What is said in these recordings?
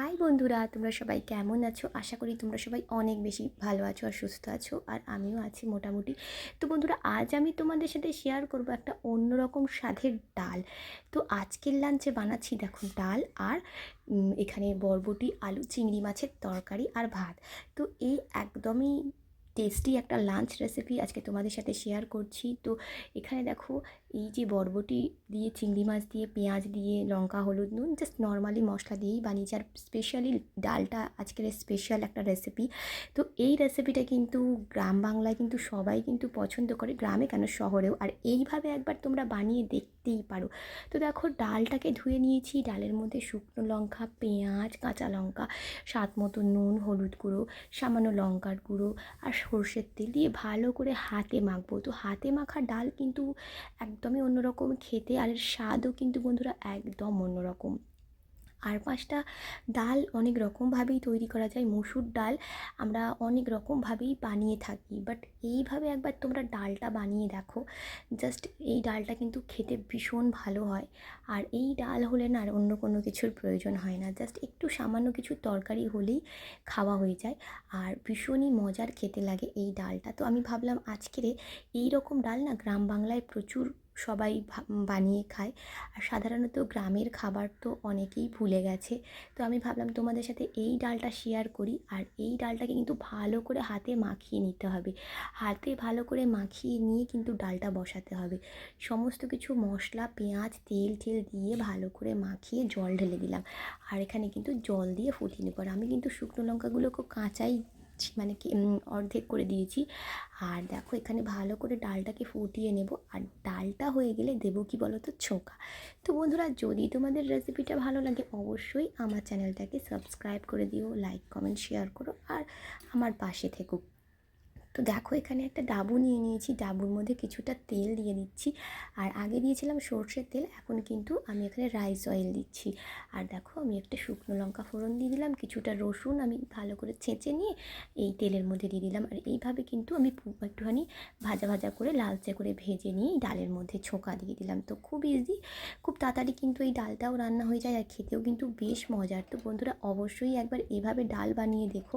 High বন্ধুরা, তোমরা সবাই কেমন আছো? আশা করি তোমরা সবাই অনেক বেশি ভালো আছো আর সুস্থ আছো, আর আমিও আছি মোটামুটি। তো বন্ধুরা, আজ আমি তোমাদের সাথে শেয়ার করব একটা অন্যরকম স্বাদের ডাল। তো আজকের লাঞ্চে বানাচ্ছি দেখো ডাল আর এখানে বরবটি, আলু, চিংড়ি মাছের তরকারি আর ভাত। তো এই একদমই টেস্টি একটা লাঞ্চ রেসিপি আজকে তোমাদের সাথে শেয়ার করছি। তো এখানে দেখো, এই যে বরবটি দিয়ে, চিংড়ি মাছ দিয়ে, পেঁয়াজ দিয়ে, লঙ্কা, হলুদ, নুন জাস্ট নর্মালি মশলা দিয়েই বানিয়েছি। আর স্পেশালি ডালটা আজকের স্পেশাল একটা রেসিপি তো এই রেসিপিটা কিন্তু গ্রাম বাংলায় কিন্তু সবাই কিন্তু পছন্দ করে, গ্রামে কেন শহরেও। আর এইভাবে একবার তোমরা বানিয়ে দেখতেই পারো। তো দেখো, ডালটাকে ধুয়ে নিয়েছি। ডালের মধ্যে শুকনো লঙ্কা, পেঁয়াজ, কাঁচা লঙ্কা, স্বাদ মতো নুন, হলুদ গুঁড়ো, সামান্য লঙ্কার গুঁড়ো, আর সর্ষের তেল দিয়ে ভালো করে হাতে মাখবো। তো হাতে মাখা ডাল কিন্তু একদমই অন্যরকম খেতে, আর স্বাদও কিন্তু বন্ধুরা একদম অন্যরকম। আর পাঁচটা ডাল অনেক রকমভাবেই তৈরি করা যায়। মসুর ডাল আমরা অনেক রকমভাবেই বানিয়ে থাকি। বাট এইভাবে একবার তোমরা ডালটা বানিয়ে দেখো, জাস্ট এই ডালটা কিন্তু খেতে ভীষণ ভালো হয়। আর এই ডাল হলে না আর অন্য কোনো কিছুর প্রয়োজন হয় না। জাস্ট একটু সামান্য কিছু তরকারি হলেই খাওয়া হয়ে যায়। আর ভীষণই মজার খেতে লাগে এই ডালটা। তো আমি ভাবলাম আজকের এই রকম ডাল না গ্রাম বাংলায় প্রচুর সবাই বানিয়ে খায়। আর সাধারণত গ্রামের খাবার তো অনেকেই ভুলে গেছে। তো আমি ভাবলাম তোমাদের সাথে এই ডালটা শেয়ার করি। আর এই ডালটাকে কিন্তু ভালো করে হাতে মাখিয়ে নিতে হবে। হাতে ভালো করে মাখিয়ে নিয়ে কিন্তু ডালটা বসাতে হবে। সমস্ত কিছু মশলা, পেঁয়াজ, তেল টেল দিয়ে ভালো করে মাখিয়ে জল ঢেলে দিলাম। আর এখানে কিন্তু জল দিয়ে ফুটিয়ে নেব। আর আমি কিন্তু শুকনো লঙ্কাগুলোকে কাঁচাই মানে কি অর্ধেক করে দিয়েছি। আর দেখো, এখানে ভালো করে ডালটাকে ফুটিয়ে নেব। আর ডালটা হয়ে গেলে দেবো কি বলো তো ছোঁকা। তো বন্ধুরা, যদি তোমাদের রেসিপিটা ভালো লাগে, অবশ্যই আমার চ্যানেলটাকে সাবস্ক্রাইব করে দিও লাইক কমেন্ট শেয়ার করো। আর আমার পাশে থেকো। তো দেখো এখানে একটা ডাবু নিয়ে নিয়েছি। ডাবুর মধ্যে কিছুটা তেল দিয়ে দিচ্ছি। আর আগে দিয়েছিলাম সর্ষের তেল, এখন কিন্তু আমি এখানে রাইস অয়েল দিচ্ছি। আর দেখো আমি একটা শুকনো লঙ্কা ফোড়ন দিয়ে দিলাম, কিছুটা রসুন আমি ভালো করে ছেঁচে নিয়ে এই তেলের মধ্যে দিয়ে দিলাম। আর এইভাবে কিন্তু আমি একটুখানি ভাজা ভাজা করে লালচে করে ভেজে নিয়ে ডালের মধ্যে ছোঁকা দিয়ে দিলাম। তো খুব ইজি খুব তাড়াতাড়ি কিন্তু এই ডালটাও রান্না হয়ে যায়। আর খেতেও কিন্তু বেশ মজার। তো বন্ধুরা অবশ্যই একবার এভাবে ডাল বানিয়ে দেখো,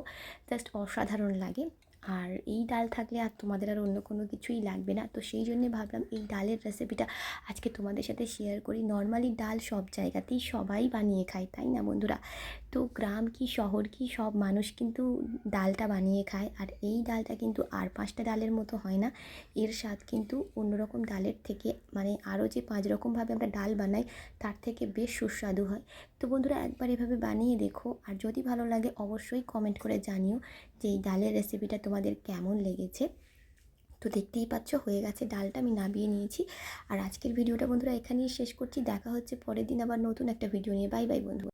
জাস্ট অসাধারণ লাগে। আর এই ডাল থাকলে আর তোমাদের আর অন্য কোনো কিছুই লাগবে না। তো সেই জন্যে ভাবলাম এই ডালের রেসিপিটা আজকে তোমাদের সাথে শেয়ার করি। নর্মালি ডাল সব জায়গাতেই সবাই বানিয়ে খায়, তাই না বন্ধুরা? তো গ্রাম কি, শহর কি, সব মানুষ কিন্তু ডালটা বানিয়ে খায়। আর এই ডালটা কিন্তু আর পাঁচটা ডালের মতো হয় না। এর স্বাদ কিন্তু অন্যরকম ডালের থেকে মানে আরও যে পাঁচ রকমভাবে আমরা ডাল বানাই, তার থেকে বেশ সুস্বাদু হয়। তো বন্ধুরা একবার এভাবে বানিয়ে দেখো। আর যদি ভালো লাগে অবশ্যই কমেন্ট করে জানিও যে এই ডালের রেসিপিটা তোমাদের কেমন লেগেছে? তো দেখতেই পাচ্ছ, হয়ে গেছে ডালটা, আমি নামিয়ে নিয়েছি। আর আজকের ভিডিওটা বন্ধুরা এখানেই শেষ করছি। দেখা হচ্ছে পরের দিন আবার নতুন একটা ভিডিও নিয়ে। বাই বাই বন্ধু